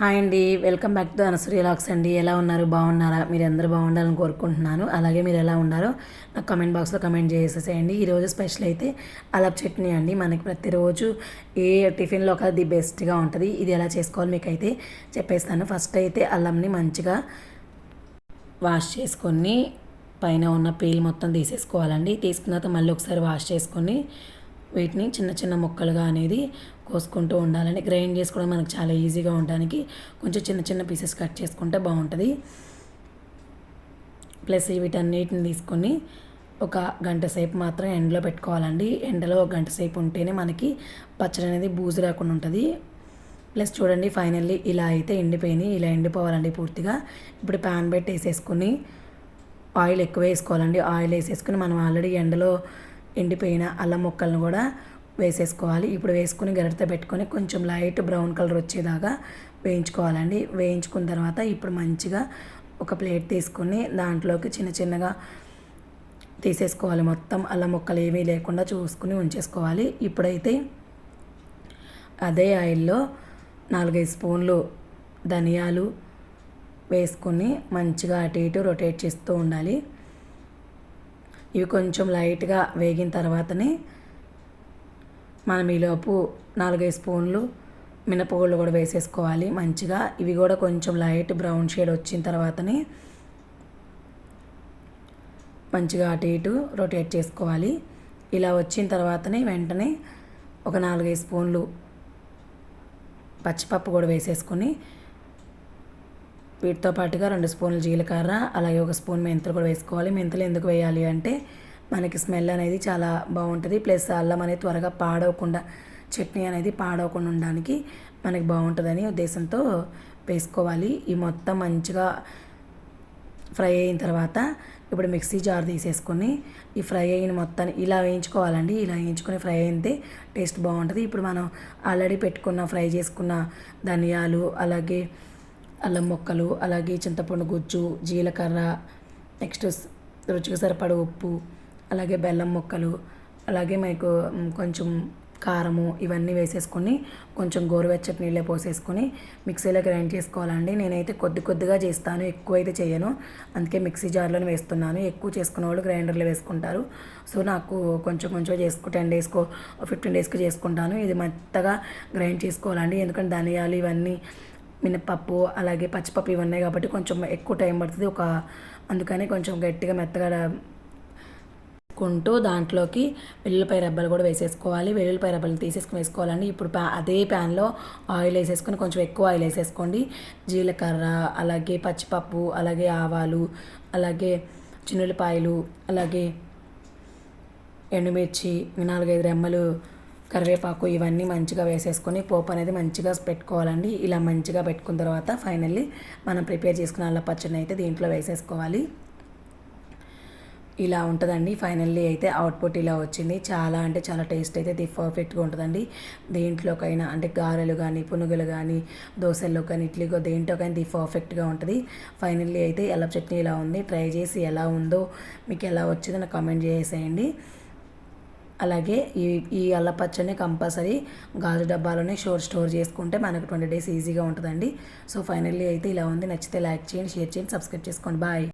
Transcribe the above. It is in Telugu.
హాయ్ అండి welcome back to Anasuri vlogs అండి. ఎలా ఉన్నారు? బాగున్నారా? మీరు అందరూ బాగుండాలని కోరుకుంటున్నాను. అలాగే మీరు ఎలా ఉన్నారో నాకు కమెంట్ బాక్స్లో కమెంట్ చేసేసేయండి. ఈరోజు స్పెషల్ అయితే అలప్ చట్నీ అండి. మనకి ప్రతిరోజు ఏ టిఫిన్లో ఒక ది బెస్ట్గా ఉంటుంది ఇది ఎలా చేసుకోవాలి మీకు అయితే చెప్పేస్తాను. ఫస్ట్ అయితే అల్లంని మంచిగా వాష్ చేసుకొని పైన ఉన్న పీల్ మొత్తం తీసేసుకోవాలండి. తీసుకున్న తర్వాత మళ్ళీ ఒకసారి వాష్ చేసుకొని వీటిని చిన్న చిన్న ముక్కలుగా అనేది కోసుకుంటూ ఉండాలని గ్రైండ్ చేసుకోవడం మనకు చాలా ఈజీగా ఉండడానికి కొంచెం చిన్న చిన్న పీసెస్ కట్ చేసుకుంటే బాగుంటుంది. ప్లస్ వీటన్నిటిని తీసుకొని ఒక గంట సేపు మాత్రం ఎండలో పెట్టుకోవాలండి. ఎండలో ఒక గంట సేపు ఉంటేనే మనకి పచ్చడి అనేది బూజు రాకుండా ఉంటుంది. ప్లస్ చూడండి ఫైనల్లీ ఇలా అయితే ఎండిపోయినాయి ఇలా ఎండిపోవాలండి పూర్తిగా. ఇప్పుడు ప్యాన్ పెట్టి వేసేసుకొని ఆయిల్ ఎక్కువ వేసుకోవాలండి. ఆయిల్ వేసేసుకుని మనం ఆల్రెడీ ఎండలో ఎండిపోయిన అల్లం ముక్కలను కూడా వేసేసుకోవాలి. ఇప్పుడు వేసుకుని గరిటతో పెట్టుకొని కొంచెం లైట్ బ్రౌన్ కలర్ వచ్చేదాకా వేయించుకోవాలండి. వేయించుకున్న తర్వాత ఇప్పుడు మంచిగా ఒక ప్లేట్ తీసుకొని దాంట్లోకి చిన్న చిన్నగా తీసేసుకోవాలి. మొత్తం అల్లం ముక్కలు ఏమీ లేకుండా చూసుకుని ఉంచేసుకోవాలి. ఇప్పుడైతే అదే ఆయిల్లో నాలుగైదు స్పూన్లు ధనియాలు వేసుకొని మంచిగా అటు ఇటు రొటేట్ చేస్తూ ఉండాలి. ఇవి కొంచెం లైట్గా వేగిన తర్వాతనే మనం ఈలోపు నాలుగైదు స్పూన్లు మినపగుళ్ళు కూడా వేసేసుకోవాలి మంచిగా. ఇవి కూడా కొంచెం లైట్ బ్రౌన్ షేడ్ వచ్చిన తర్వాతనే మంచిగా అటు ఇటు రొటేట్ చేసుకోవాలి. ఇలా వచ్చిన తర్వాతనే వెంటనే ఒక నాలుగైదు స్పూన్లు పచ్చిపప్పు కూడా వేసేసుకొని వీటితో పాటుగా రెండు స్పూన్లు జీలకర్ర అలాగే ఒక స్పూన్ మెంతులు కూడా వేసుకోవాలి. మెంతులు ఎందుకు వేయాలి అంటే మనకి స్మెల్ అనేది చాలా బాగుంటుంది. ప్లస్ అల్లం అనేది త్వరగా పాడవకుండా చట్నీ అనేది పాడవకుండా ఉండడానికి మనకి బాగుంటుందని ఉద్దేశంతో వేసుకోవాలి. ఈ మొత్తం మంచిగా ఫ్రై అయిన తర్వాత ఇప్పుడు మిక్సీ జార్ తీసేసుకొని ఈ ఫ్రై అయిన మొత్తాన్ని ఇలా వేయించుకోవాలండి. ఇలా వేయించుకొని ఫ్రై అయితే టేస్ట్ బాగుంటుంది. ఇప్పుడు మనం ఆల్రెడీ పెట్టుకున్న ఫ్రై చేసుకున్న ధనియాలు అలాగే అల్లం మొక్కలు అలాగే చింతపండు గుజ్జు జీలకర్ర నెక్స్ట్ రుచికి సరిపడ ఉప్పు అలాగే బెల్లం ముక్కలు అలాగే మీకు కొంచెం కారము ఇవన్నీ వేసేసుకొని కొంచెం గోరువెచ్చటి నీళ్ళే పోసేసుకొని మిక్సీలో గ్రైండ్ చేసుకోవాలండి. నేనైతే కొద్ది కొద్దిగా చేస్తాను ఎక్కువ అయితే చేయను. అందుకే మిక్సీ జార్లోనే వేస్తున్నాను. ఎక్కువ చేసుకున్న వాళ్ళు గ్రైండర్లో వేసుకుంటారు. సో నాకు కొంచెం కొంచెం చేసుకో టెన్ డేస్కో ఫిఫ్టీన్ డేస్కో చేసుకుంటాను. ఇది మెత్తగా గ్రైండ్ చేసుకోవాలండి. ఎందుకంటే ధనియాలు ఇవన్నీ మినపప్పు అలాగే పచ్చిపప్పు ఇవన్నీ కాబట్టి కొంచెం ఎక్కువ టైం పడుతుంది. ఒక అందుకని కొంచెం గట్టిగా మెత్తగా కుంటూ దాంట్లోకి వెల్లుల్లిపాయ రబ్బలు కూడా వేసేసుకోవాలి. వెల్లుల్లిపాయ రబ్బలు తీసేసుకుని వేసుకోవాలండి. ఇప్పుడు ప్యా అదే ప్యాన్లో ఆయిల్ వేసేసుకొని కొంచెం ఎక్కువ ఆయిల్ వేసేసుకోండి. జీలకర్ర అలాగే పచ్చిపప్పు అలాగే ఆవాలు అలాగే చిన్నులపాయలు అలాగే ఎండుమిర్చి నాలుగైదు రెమ్మలు కరివేపాకు ఇవన్నీ మంచిగా వేసేసుకొని పోపు అనేది మంచిగా పెట్టుకోవాలండి. ఇలా మంచిగా పెట్టుకున్న తర్వాత ఫైనల్లీ మనం ప్రిపేర్ చేసుకున్న అల్ల పచ్చడిని అయితే దీంట్లో వేసేసుకోవాలి. ఇలా ఉంటుందండి. ఫైనల్లీ అయితే అవుట్పుట్ ఇలా వచ్చింది. చాలా అంటే చాలా టేస్ట్ అయితే ఇది పర్ఫెక్ట్గా ఉంటుందండి. దేంట్లోకైనా అంటే గారెలు కానీ పునుగులు కానీ దోశల్లో కానీ ఇడ్లీగో దేంట్లో కానీ ఇది పర్ఫెక్ట్గా ఉంటుంది. ఫైనల్లీ అయితే ఎలా చట్నీ ఇలా ఉంది. ట్రై చేసి ఎలా ఉందో మీకు ఎలా వచ్చిందో నాకు కామెంట్ చేసేయండి. అలాగే ఈ ఈ అల్ల పచ్చడిని కంపల్సరీ గాజు డబ్బాలోనే షోర్ స్టోర్ చేసుకుంటే మనకు ట్వంటీ డేస్ ఈజీగా ఉంటుందండి. సో ఫైనల్లీ అయితే ఇలా ఉంది. నచ్చితే లైక్ చేయండి షేర్ చేయండి సబ్స్క్రైబ్ చేసుకోండి. బాయ్.